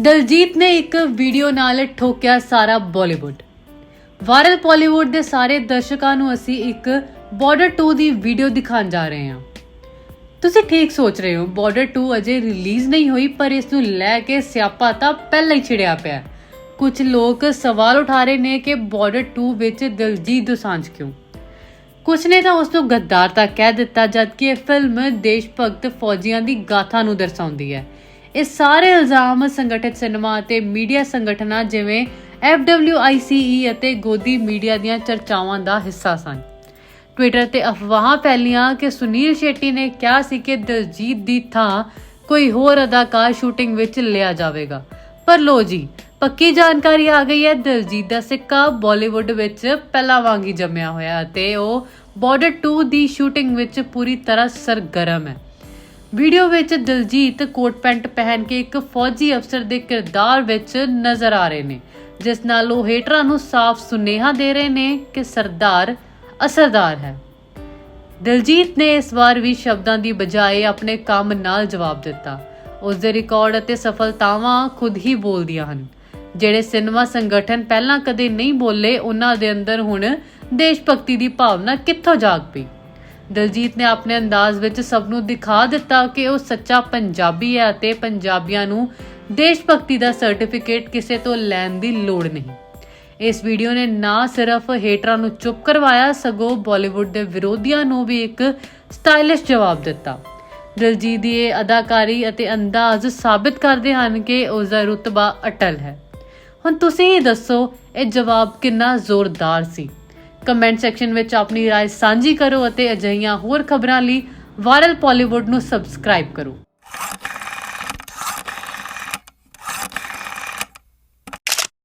ਦਲਜੀਤ ਨੇ ਇੱਕ ਵੀਡੀਓ ਨਾਲ ਠੋਕਿਆ ਸਾਰਾ ਬਾਲੀਵੁੱਡ। ਵਾਇਰਲ ਬਾਲੀਵੁੱਡ ਦੇ ਸਾਰੇ ਦਰਸ਼ਕਾਂ ਨੂੰ ਅਸੀਂ ਇੱਕ ਬਾਰਡਰ 2 ਦੀ ਵੀਡੀਓ ਦਿਖਾਉਣ ਜਾ ਰਹੇ ਹਾਂ। ਤੁਸੀਂ ਠੀਕ ਸੋਚ ਰਹੇ ਹੋ, ਬਾਰਡਰ 2 ਅਜੇ ਰਿਲੀਜ਼ ਨਹੀਂ ਹੋਈ, ਪਰ ਇਸ ਨੂੰ ਲੈ ਕੇ ਸਿਆਪਾ ਤਾਂ ਪਹਿਲਾਂ ਹੀ ਛਿੜਿਆ ਪਿਆ ਕੁਝ ਲੋਕ ਸਵਾਲ ਉਠਾ ਰਹੇ ਨੇ ਕਿ ਬਾਰਡਰ 2 ਵਿੱਚ ਦਿਲਜੀਤ ਦੋਸਾਂਝ ਕਿਉਂ? ਕੁਝ ਨੇ ਤਾਂ ਉਸ ਨੂੰ ਗੱਦਾਰ ਤਾਂ ਕਹਿ ਦਿੱਤਾ, ਜਦਕਿ ਇਹ ਫਿਲਮ ਦੇਸ਼ ਭਗਤ ਫੌਜੀਆਂ ਦੀ ਗਾਥਾ ਨੂੰ ਦਰਸਾਉਂਦੀ ਹੈ। ਇਹ ਸਾਰੇ ਇਲਜ਼ਾਮ ਸੰਗਠਿਤ ਸਿਨੇਮਾ ਅਤੇ ਮੀਡੀਆ ਸੰਗਠਨਾਂ ਜਿਵੇਂ FWICE E ਅਤੇ ਗੋਦੀ ਮੀਡੀਆ ਦੀਆਂ ਚਰਚਾਵਾਂ ਦਾ ਹਿੱਸਾ ਸਨ। ਟਵਿੱਟਰ ਤੇ ਅਫਵਾਹਾਂ ਫੈਲੀਆਂ ਕਿ ਸੁਨੀਲ ਸ਼ੈਟੀ ਨੇ ਕਿਹਾ ਸੀ ਕਿ ਦਲਜੀਤ ਦੀ ਥਾਂ ਕੋਈ ਹੋਰ ਅਦਾਕਾਰ ਸ਼ੂਟਿੰਗ ਵਿੱਚ ਲਿਆ ਜਾਵੇਗਾ। ਪਰ ਲੋ ਜੀ, ਪੱਕੀ ਜਾਣਕਾਰੀ ਆ ਗਈ ਹੈ, ਦਲਜੀਤ ਦਾ ਸਿੱਕਾ ਬਾਲੀਵੁੱਡ ਵਿੱਚ ਪਹਿਲਾਂ ਵਾਂਗ ਹੀ ਜੰਮਿਆ ਹੋਇਆ ਅਤੇ ਉਹ ਬਾਰਡਰ 2 ਦੀ ਸ਼ੂਟਿੰਗ ਵਿੱਚ ਪੂਰੀ ਤਰ੍ਹਾਂ ਸਰਗਰਮ ਹੈ। ਵੀਡੀਓ ਵਿੱਚ ਦਿਲਜੀਤ ਕੋਟ ਪੈਂਟ ਪਹਿਨ ਕੇ ਇੱਕ ਫੌਜੀ ਅਫਸਰ ਦੇ ਕਿਰਦਾਰ ਵਿੱਚ ਨਜ਼ਰ ਆ ਰਹੇ ਨੇ, ਜਿਸ ਨਾਲ ਉਹ ਹੇਟਰਾਂ ਨੂੰ ਸਾਫ਼ ਸੁਨੇਹਾ ਦੇ ਰਹੇ ਨੇ ਕਿ ਸਰਦਾਰ ਅਸਰਦਾਰ ਹੈ। ਦਿਲਜੀਤ ਨੇ ਇਸ ਵਾਰ ਵੀ ਸ਼ਬਦਾਂ ਦੀ ਬਜਾਏ ਆਪਣੇ ਕੰਮ ਨਾਲ ਜਵਾਬ ਦਿੱਤਾ। ਉਸ ਦੇ ਰਿਕਾਰਡ ਅਤੇ ਸਫਲਤਾਵਾਂ ਖੁਦ ਹੀ ਬੋਲਦੀਆਂ ਹਨ, ਜਿਹੜੇ ਸਿਨੇਮਾ ਸੰਗਠਨ ਪਹਿਲਾਂ ਕਦੇ ਨਹੀਂ ਬੋਲੇ, ਉਹਨਾਂ ਦੇ ਅੰਦਰ ਹੁਣ ਦੇਸ਼ ਭਗਤੀ ਦੀ ਭਾਵਨਾ ਕਿੱਥੋਂ ਜਾਗ ਪਈ? ਦਿਲਜੀਤ ਨੇ ਆਪਣੇ ਅੰਦਾਜ਼ ਵਿੱਚ ਸਭ ਨੂੰ ਦਿਖਾ ਦਿੱਤਾ ਕਿ ਉਹ ਸੱਚਾ ਪੰਜਾਬੀ ਹੈ ਅਤੇ ਪੰਜਾਬੀਆਂ ਨੂੰ ਦੇਸ਼ ਭਗਤੀ ਦਾ ਸਰਟੀਫਿਕੇਟ ਕਿਸੇ ਤੋਂ ਲੈਣ ਦੀ ਲੋੜ ਨਹੀਂ। ਇਸ ਵੀਡੀਓ ਨੇ ਨਾ ਸਿਰਫ ਹੇਟਰਾਂ ਨੂੰ ਚੁੱਪ ਕਰਵਾਇਆ, ਸਗੋਂ ਬਾਲੀਵੁੱਡ ਦੇ ਵਿਰੋਧੀਆਂ ਨੂੰ ਵੀ ਇੱਕ ਸਟਾਈਲਿਸ਼ ਜਵਾਬ ਦਿੱਤਾ। ਦਿਲਜੀਤ ਦੀ ਇਹ ਅਦਾਕਾਰੀ ਅਤੇ ਅੰਦਾਜ਼ ਸਾਬਿਤ ਕਰਦੇ ਹਨ ਕਿ ਉਸ ਦਾ ਰੁਤਬਾ ਅਟਲ ਹੈ। ਹੁਣ ਤੁਸੀਂ ਹੀ ਦੱਸੋ, ਇਹ ਜਵਾਬ ਕਿੰਨਾ ਜ਼ੋਰਦਾਰ ਸੀ। ਕਮੈਂਟ ਸੈਕਸ਼ਨ ਵਿੱਚ ਆਪਣੀ رائے ਸਾਂਝੀ ਕਰੋ ਅਤੇ ਅਜਿਹੀਆਂ ਹੋਰ ਖਬਰਾਂ ਲਈ ਵਾਇਰਲ ਬਾਲੀਵੁੱਡ ਨੂੰ ਸਬਸਕ੍ਰਾਈਬ ਕਰੋ